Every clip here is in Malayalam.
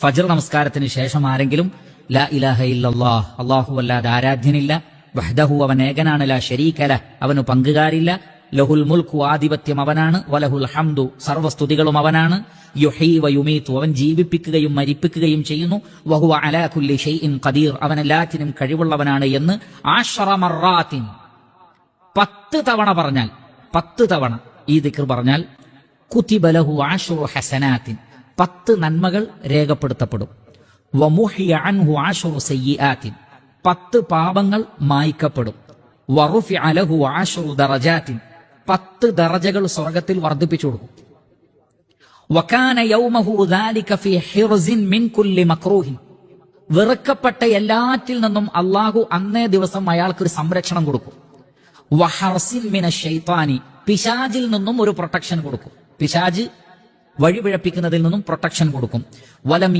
ഫജർ നമസ്കാരത്തിന് ശേഷം ആരെങ്കിലും ലാ ഇലാഹ ഇല്ലല്ലാഹ് അള്ളാഹു അല്ലാതെ ആരാധ്യനില്ല വഹ്ദഹു അവൻ ഏകനാണ് ലാ ഷരീഖല അവന് പങ്കുകാരില്ല ലഹുൽ മുൽക്കു ആധിപത്യം അവനാണ് വലഹുൽ ഹംദു സർവസ്തുതികളും അവനാണ് യുഹീ വയുമീത്തു അവൻ ജീവിപ്പിക്കുകയും മരിപ്പിക്കുകയും ചെയ്യുന്നു വഹുവ അലാ കുല്ലി ഷൈഇൻ ഖദീർ അവൻ എല്ലാറ്റിനും കഴിവുള്ളവനാണ് എന്ന് ആശ്രമറാത്തിൻ പത്ത് തവണ പറഞ്ഞാൽ പത്ത് തവണ ഈ ദിക്ർ പറഞ്ഞാൽ കുത്തിബലഹു ആഷു ഹസനാത്തിൻ. പത്ത് നന്മകൾ രേഖപ്പെടുത്തപ്പെടും. വമുഹിയ അൻഹു പത്ത് പാപങ്ങൾ മായ്ക്കപ്പെടും. അലഹു പത്ത് ദറജകൾ സ്വർഗത്തിൽ വർദ്ധിപ്പിച്ചു കൊടുക്കും. യൗമഹു ദാലിക ഹിർസിൻ മിൻ കുല്ലി വെറുക്കപ്പെട്ട എല്ലാറ്റിൽ നിന്നും അള്ളാഹു അന്നേ ദിവസം അയാൾക്ക് ഒരു സംരക്ഷണം കൊടുക്കും. മിന പിശാജിൽ നിന്നും ഒരു പ്രൊട്ടക്ഷൻ കൊടുക്കും. പിശാജ് വഴിപിഴപ്പിക്കുന്നതിൽ നിന്നും പ്രൊട്ടക്ഷൻ കൊടുക്കും. വലം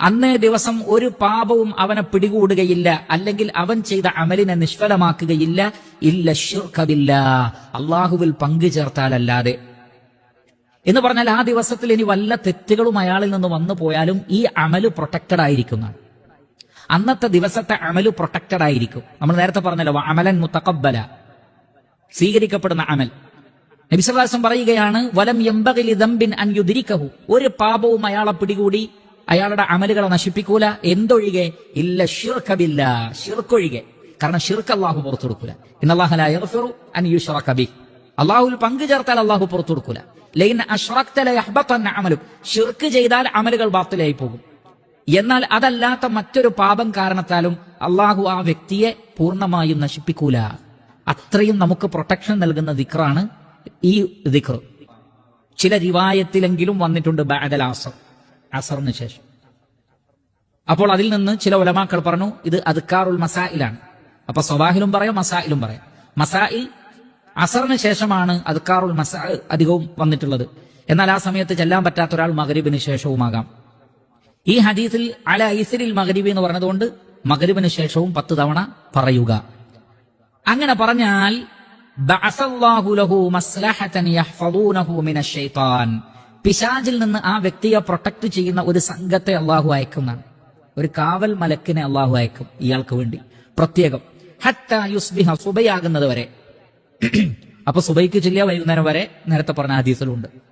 അന്നേ ദിവസം ഒരു പാപവും അവനെ പിടികൂടുകയില്ല. അല്ലെങ്കിൽ അവൻ ചെയ്ത അമലിനെ നിഷ്ഫലമാക്കുകയില്ല. ഇല്ല ഷിർക്കബില്ല അള്ളാഹുവിൽ പങ്കു ചേർത്താലല്ലാതെ. എന്ന് പറഞ്ഞാൽ ആ ദിവസത്തിൽ ഇനി വല്ല തെറ്റുകളും അയാളിൽ നിന്ന് വന്നു പോയാലും ഈ അമൽ പ്രൊട്ടക്റ്റഡ് ആയിരിക്കുന്നതാണ് അന്നത്തെ ദിവസത്തെ അമൽ പ്രൊട്ടക്റ്റഡ് ആയിരിക്കും. നമ്മൾ നേരത്തെ പറഞ്ഞല്ലോ അമലൻ മുത്തക്കബല സ്വീകരിക്കപ്പെടുന്ന അമൽ. നബിസ്വലാസം പറയുകയാണ് വലം എമ്പകലി ദമ്പിൻ അൻ യുദിരിക്കഹു ഒരു പാപവും അയാളെ പിടികൂടി അയാളുടെ അമലുകളെ നശിപ്പിക്കൂല. എന്തൊഴികെ? ഇല്ല ഷിർക്കബില്ല ഷിർക്കൊഴികെ കാരണം ഷിർക്ക് അള്ളാഹു പുറത്തു കൊടുക്കൂല. ഇന്നല്ലാഹു അൻ യുഷറക്കബി അള്ളാഹുൽ പങ്കു ചേർത്താൽ അള്ളാഹു പുറത്തു കൊടുക്കൂല. ലൈൻ അമലും. ഷിർക്ക് ചെയ്താൽ അമലുകൾ ബാത്തിലായി പോകും. എന്നാൽ അതല്ലാത്ത മറ്റൊരു പാപം കാരണത്താലും അള്ളാഹു ആ വ്യക്തിയെ പൂർണമായും നശിപ്പിക്കൂല. അത്രയും നമുക്ക് പ്രൊട്ടക്ഷൻ നൽകുന്ന ദിക്റാണ് ഈ ദിഖർ ചില റിവായത്തിലെങ്കിലും വന്നിട്ടുണ്ട് ബാദൽ അസർ അസറിന് ശേഷം. അപ്പോൾ അതിൽ നിന്ന് ചില ഉലമാക്കൾ പറഞ്ഞു ഇത് അദ്ക്കാറുൽ മസായിലാണ്. അപ്പൊ സ്വബാഹിലും പറയാം മസായിലും പറയാം. മസായിൽ അസറിന് ശേഷമാണ് അദ്ക്കാറുൽ മസാ അധികവും വന്നിട്ടുള്ളത്. എന്നാൽ ആ സമയത്ത് ചെല്ലാൻ പറ്റാത്ത ഒരാൾ മകരീബിന് ശേഷവുമാകാം. ഈ ഹദീസിൽ അല ഐസരിൽ മകരീബി എന്ന് പറഞ്ഞതുകൊണ്ട് മകരീബിന് ശേഷവും പത്ത് തവണ പറയുക. അങ്ങനെ പറഞ്ഞാൽ പിശാചിൽ നിന്ന് ആ വ്യക്തിയെ പ്രൊട്ടക്ട് ചെയ്യുന്ന ഒരു സംഘത്തെ അള്ളാഹു അയക്കുന്നതാണ് ഒരു കാവൽ മലക്കിനെ അള്ളാഹു അയക്കും ഇയാൾക്ക് വേണ്ടി. പ്രത്യേകം. ഹത്ത യുസ്ബിഹ സുബയാകുന്നത് വരെ. അപ്പൊ സുബൈക്ക് ചെല്ലിയ വൈകുന്നേരം വരെ നേരത്തെ പറഞ്ഞ ഹദീസിലുണ്ട്